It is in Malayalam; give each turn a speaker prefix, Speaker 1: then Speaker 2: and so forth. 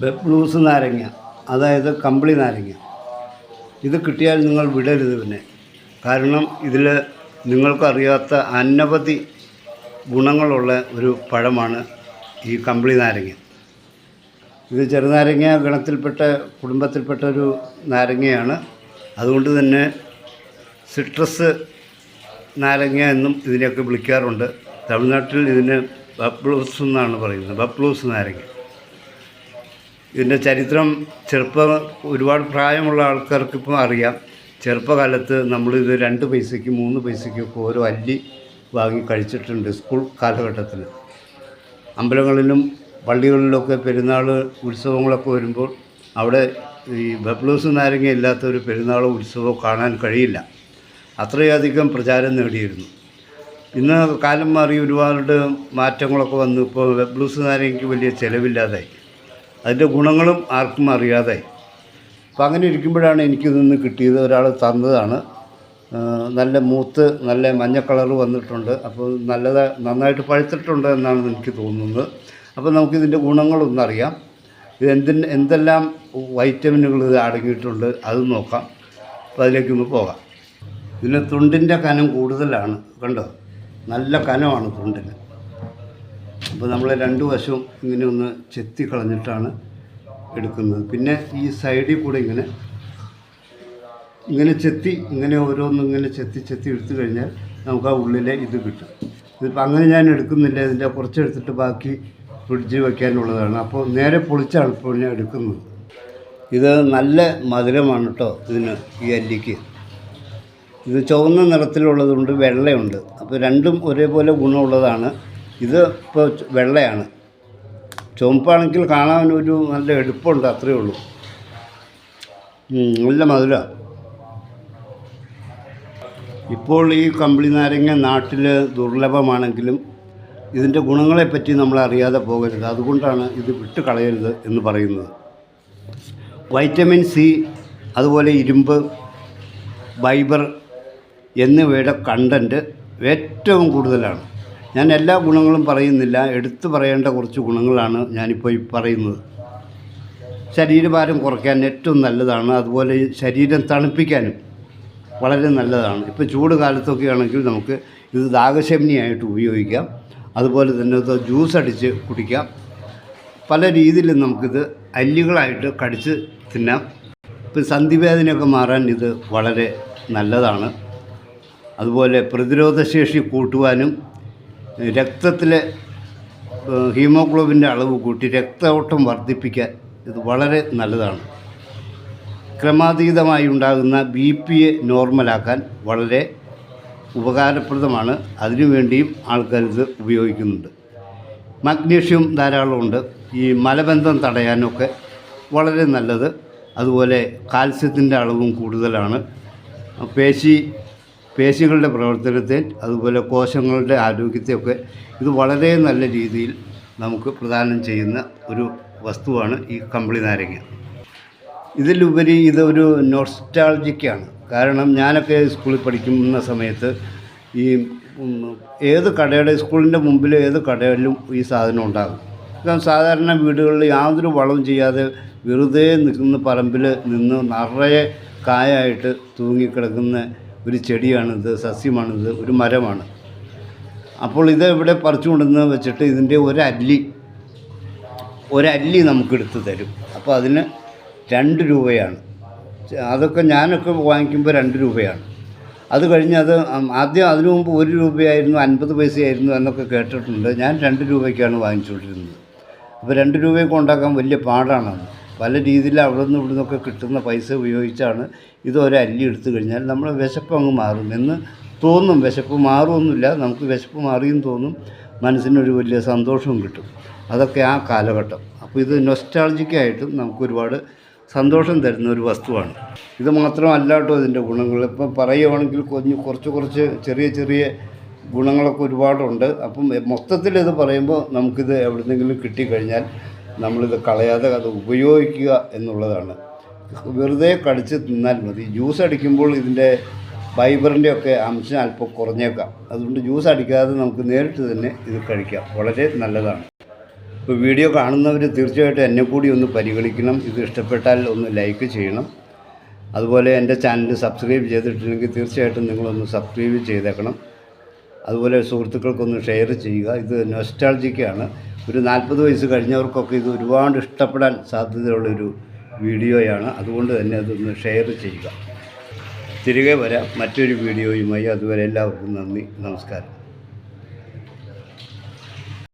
Speaker 1: ബെബ്ലൂസ് നാരങ്ങ അതായത് കമ്പിളി നാരങ്ങ. ഇത് കിട്ടിയാൽ നിങ്ങൾ വിടരുത് പിന്നെ. കാരണം ഇതിൽ നിങ്ങൾക്കറിയാത്ത അനവധി ഗുണങ്ങളുള്ള ഒരു പഴമാണ് ഈ കമ്പിളി നാരങ്ങ. ഇത് ചെറുനാരങ്ങ ഗണത്തിൽപ്പെട്ട കുടുംബത്തിൽപ്പെട്ട ഒരു നാരങ്ങയാണ്. അതുകൊണ്ട് തന്നെ സിട്രസ് നാരങ്ങ എന്നും ഇതിനെയൊക്കെ വിളിക്കാറുണ്ട്. തമിഴ്നാട്ടിൽ ഇതിന് ബബ്ലൂസ് എന്നാണ് പറയുന്നത് ബബ്ലൂസ് നാരങ്ങ. ഇതിന്റെ ചരിത്രം ചെറുപ്പം ഒരുപാട് പ്രായമുള്ള ആൾക്കാർക്ക് ഇപ്പം അറിയാം. ചെറുപ്പകാലത്ത് നമ്മളിത് രണ്ട് പൈസയ്ക്ക് മൂന്ന് പൈസയ്ക്കൊക്കെ ഓരോ അല്ലി വാങ്ങി കഴിച്ചിട്ടുണ്ട് സ്കൂൾ കാലഘട്ടത്തിൽ. അമ്പലങ്ങളിലും പള്ളികളിലൊക്കെ പെരുന്നാൾ ഉത്സവങ്ങളൊക്കെ വരുമ്പോൾ അവിടെ ഈ ബബ്ലൂസ് നാരങ്ങ ഇല്ലാത്ത ഒരു പെരുന്നാളോ ഉത്സവമോ കാണാൻ കഴിയില്ല. അത്രയധികം പ്രചാരം നേടിയിരുന്നു. ഇന്ന് കാലം മാറി ഒരുപാട് മാറ്റങ്ങളൊക്കെ വന്നു ഇപ്പോൾ ബ്ലൂസ് നാരങ്ങയ്ക്ക് വലിയ ചിലവില്ലാതായി. അതിന്റെ ഗുണങ്ങളും ആർക്കും അറിയാതെ. അപ്പം അങ്ങനെ ഇരിക്കുമ്പോഴാണ് എനിക്കിതൊന്ന് കിട്ടിയത്. ഒരാൾ തന്നതാണ്. നല്ല മൂത്ത് നല്ല മഞ്ഞ കളർ വന്നിട്ടുണ്ട്. അപ്പോൾ നല്ലത് നന്നായിട്ട് പഴുത്തിട്ടുണ്ട് എന്നാണ് എനിക്ക് തോന്നുന്നത്. അപ്പോൾ നമുക്കിതിന്റെ ഗുണങ്ങളൊന്നറിയാം ഇത് എന്തിന് എന്തെല്ലാം വൈറ്റമിനുകൾ ഇത് അടങ്ങിയിട്ടുണ്ട് അത് നോക്കാം. അപ്പോൾ അതിലേക്കൊന്ന് പോകാം. ഇതിന് തുണ്ടിന്റെ കനം കൂടുതലാണ്. കണ്ടോ? നല്ല കനമാണ് തുണ്ടിന്. അപ്പോൾ നമ്മൾ രണ്ട് വശവും ഇങ്ങനെ ഒന്ന് ചെത്തി കളഞ്ഞിട്ടാണ് എടുക്കുന്നത്. പിന്നെ ഈ സൈഡിൽ കൂടെ ഇങ്ങനെ ഇങ്ങനെ ചെത്തി ഇങ്ങനെ ഓരോന്നും ഇങ്ങനെ ചെത്തി ചെത്തി എടുത്തു കഴിഞ്ഞാൽ നമുക്ക് ആ ഉള്ളിലെ ഇത് കിട്ടും. ഇതിപ്പോൾ അങ്ങനെ ഞാൻ എടുക്കുന്നില്ല. ഇതിന്റെ കുറച്ചെടുത്തിട്ട് ബാക്കി ഫ്രിഡ്ജിൽ വയ്ക്കാനുള്ളതാണ് അപ്പോൾ നേരെ പൊളിച്ചാണ് ഇപ്പോൾ ഞാൻ എടുക്കുന്നത്. ഇത് നല്ല മധുരമാണ് കേട്ടോ ഇതിന് ഈ അല്ലിക്ക്. ഇത് ചുവന്ന നിറത്തിലുള്ളതുണ്ട് വെള്ളയുണ്ട്. അപ്പോൾ രണ്ടും ഒരേപോലെ ഗുണമുള്ളതാണ്. ഇത് ഇപ്പോൾ വെള്ളയാണ്. ചുവപ്പാണെങ്കിൽ കാണാൻ ഒരു നല്ല എടുപ്പുണ്ട് അത്രയേ ഉള്ളൂ. നല്ല മധുര. ഇപ്പോൾ ഈ കമ്പിളി നാരങ്ങ നാട്ടിൽ ദുർലഭമാണെങ്കിലും ഇതിന്റെ ഗുണങ്ങളെപ്പറ്റി നമ്മൾ അറിയാതെ പോകരുത്. അതുകൊണ്ടാണ് ഇത് വിട്ട് കളയരുത് എന്ന് പറയുന്നത്. വൈറ്റമിൻ സി അതുപോലെ ഇരുമ്പ് ഫൈബർ എന്നിവയുടെ കണ്ടന്റ് ഏറ്റവും കൂടുതലാണ്. ഞാൻ എല്ലാ ഗുണങ്ങളും പറയുന്നില്ല. എടുത്തു പറയേണ്ട കുറച്ച് ഗുണങ്ങളാണ് ഞാനിപ്പോൾ ഈ പറയുന്നത്. ശരീരഭാരം കുറയ്ക്കാൻ ഏറ്റവും നല്ലതാണ്. അതുപോലെ ശരീരം തണുപ്പിക്കാനും വളരെ നല്ലതാണ്. ഇപ്പോൾ ചൂട് കാലത്തൊക്കെ ആണെങ്കിൽ നമുക്ക് ഇത് ദാഹശമനിയായിട്ട് ഉപയോഗിക്കാം. അതുപോലെ തന്നെ ഇത് ജ്യൂസ് അടിച്ച് കുടിക്കാം. പല രീതിയിലും നമുക്കിത് അല്ലികളായിട്ട് കടിച്ച് തിന്നാം. ഇപ്പം സന്ധിവേദനയൊക്കെ മാറാൻ ഇത് വളരെ നല്ലതാണ്. അതുപോലെ പ്രതിരോധശേഷി കൂട്ടുവാനും രക്തത്തിലെ ഹീമോഗ്ലോബിന്റെ അളവ് കൂട്ടി രക്തയോട്ടം വർദ്ധിപ്പിക്കാൻ ഇത് വളരെ നല്ലതാണ്. ക്രമാതീതമായി ഉണ്ടാകുന്ന ബി പിയെ നോർമലാക്കാൻ വളരെ ഉപകാരപ്രദമാണ്. അതിനുവേണ്ടിയും ആൾക്കാർ ഇത് ഉപയോഗിക്കുന്നുണ്ട്. മഗ്നീഷ്യം ധാരാളമുണ്ട്. ഈ മലബന്ധം തടയാനൊക്കെ വളരെ നല്ലത്. അതുപോലെ കാൽസ്യത്തിന്റെ അളവും കൂടുതലാണ്. പേശി പേശികളുടെ പ്രവർത്തനത്തെ അതുപോലെ കോശങ്ങളുടെ ആരോഗ്യത്തെയൊക്കെ ഇത് വളരെ നല്ല രീതിയിൽ നമുക്ക് പ്രദാനം ചെയ്യുന്ന ഒരു വസ്തുവാണ് ഈ കമ്പിളി നാരങ്ങ. ഇതിലുപരി ഇതൊരു നോസ്റ്റാൾജിക്കാണ് കാരണം ഞാനൊക്കെ സ്കൂളിൽ പഠിക്കുന്ന സമയത്ത് ഈ ഏത് കടയുടെ സ്കൂളിന്റെ മുമ്പിൽ ഏത് കടയിലും ഈ സാധനം ഉണ്ടാകും. കാരണം സാധാരണ വീടുകളിൽ യാതൊരു വളവും ചെയ്യാതെ വെറുതെ നിൽക്കുന്ന പറമ്പിൽ നിന്ന് നിറയെ കായായിട്ട് തൂങ്ങിക്കിടക്കുന്ന ഒരു ചെടിയാണിത് സസ്യമാണിത് ഒരു മരമാണ്. അപ്പോൾ ഇത് ഇവിടെ പറിച്ചു കൊണ്ടുവന്ന് വെച്ചിട്ട് ഇതിന്റെ ഒരല്ലി ഒരല്ലി നമുക്ക് എടുത്തു തരും. അപ്പോൾ അതിന് രണ്ട് രൂപയാണ്. അതൊക്കെ ഞാനൊക്കെ വാങ്ങിക്കുമ്പോൾ രണ്ട് രൂപയാണ്. അത് കഴിഞ്ഞ് അത് ആദ്യം അതിനു മുമ്പ് ഒരു രൂപയായിരുന്നു അൻപത് പൈസയായിരുന്നു എന്നൊക്കെ കേട്ടിട്ടുണ്ട്. ഞാൻ രണ്ട് രൂപയ്ക്കാണ് വാങ്ങിച്ചുകൊണ്ടിരുന്നത്. അപ്പോൾ രണ്ട് രൂപയൊക്കെ ഉണ്ടാക്കാൻ വലിയ പാടാണ്. പല രീതിയിൽ അവിടെ നിന്ന് ഇവിടെ നിന്നൊക്കെ കിട്ടുന്ന പൈസ ഉപയോഗിച്ചാണ് ഇത് ഒരു അല്ലി എടുത്തു കഴിഞ്ഞാൽ നമ്മൾ വിശപ്പ് അങ്ങ് മാറും എന്ന് തോന്നും. വിശപ്പ് മാറുമൊന്നുമില്ല. നമുക്ക് വിശപ്പ് മാറിയും തോന്നും. മനസ്സിനൊരു വലിയ സന്തോഷവും കിട്ടും. അതൊക്കെ ആ കാലഘട്ടം. അപ്പോൾ ഇത് നൊസ്റ്റാളജിക്കായിട്ടും നമുക്കൊരുപാട് സന്തോഷം തരുന്ന ഒരു വസ്തുവാണ്. ഇത് മാത്രമല്ല കേട്ടോ ഇതിന്റെ ഗുണങ്ങൾ. ഇപ്പം പറയുവാണെങ്കിൽ കൊഞ്ഞ് കുറച്ച് കുറച്ച് ചെറിയ ചെറിയ ഗുണങ്ങളൊക്കെ ഒരുപാടുണ്ട്. അപ്പം മൊത്തത്തിൽ ഇത് പറയുമ്പോൾ നമുക്കിത് എവിടുന്നെങ്കിലും കിട്ടിക്കഴിഞ്ഞാൽ നമ്മളിത് കളയാതെ അത് ഉപയോഗിക്കുക എന്നുള്ളതാണ്. വെറുതെ കടിച്ച് തിന്നാൽ മതി. ജ്യൂസ് അടിക്കുമ്പോൾ ഇതിന്റെ ഫൈബറിന്റെ ഒക്കെ അംശം അല്പം കുറഞ്ഞേക്കാം. അതുകൊണ്ട് ജ്യൂസ് അടിക്കാതെ നമുക്ക് നേരിട്ട് തന്നെ ഇത് കഴിക്കാം. വളരെ നല്ലതാണ്. ഇപ്പോൾ വീഡിയോ കാണുന്നവർ തീർച്ചയായിട്ടും എന്നെ കൂടി ഒന്ന് പരിഗണിക്കണം. ഇത് ഇഷ്ടപ്പെട്ടാൽ ഒന്ന് ലൈക്ക് ചെയ്യണം. അതുപോലെ എന്റെ ചാനൽ സബ്സ്ക്രൈബ് ചെയ്തിട്ടില്ലെങ്കിൽ തീർച്ചയായിട്ടും നിങ്ങളൊന്ന് സബ്സ്ക്രൈബ് ചെയ്തേക്കണം. അതുപോലെ സുഹൃത്തുക്കൾക്കൊന്ന് ഷെയർ ചെയ്യുക. ഇത് നൊസ്റ്റാൾജിക്കാണ് ഒരു നാൽപ്പത് വയസ്സ് കഴിഞ്ഞവർക്കൊക്കെ ഇത് ഒരുപാട് ഇഷ്ടപ്പെടാൻ സാധ്യതയുള്ളൊരു വീഡിയോയാണ്. അതുകൊണ്ട് തന്നെ അതൊന്ന് ഷെയർ ചെയ്യുക. തിരികെ വരാം. മറ്റൊരു വീഡിയോയുമായി അതുവരെ എല്ലാവർക്കും നന്ദി. നമസ്കാരം.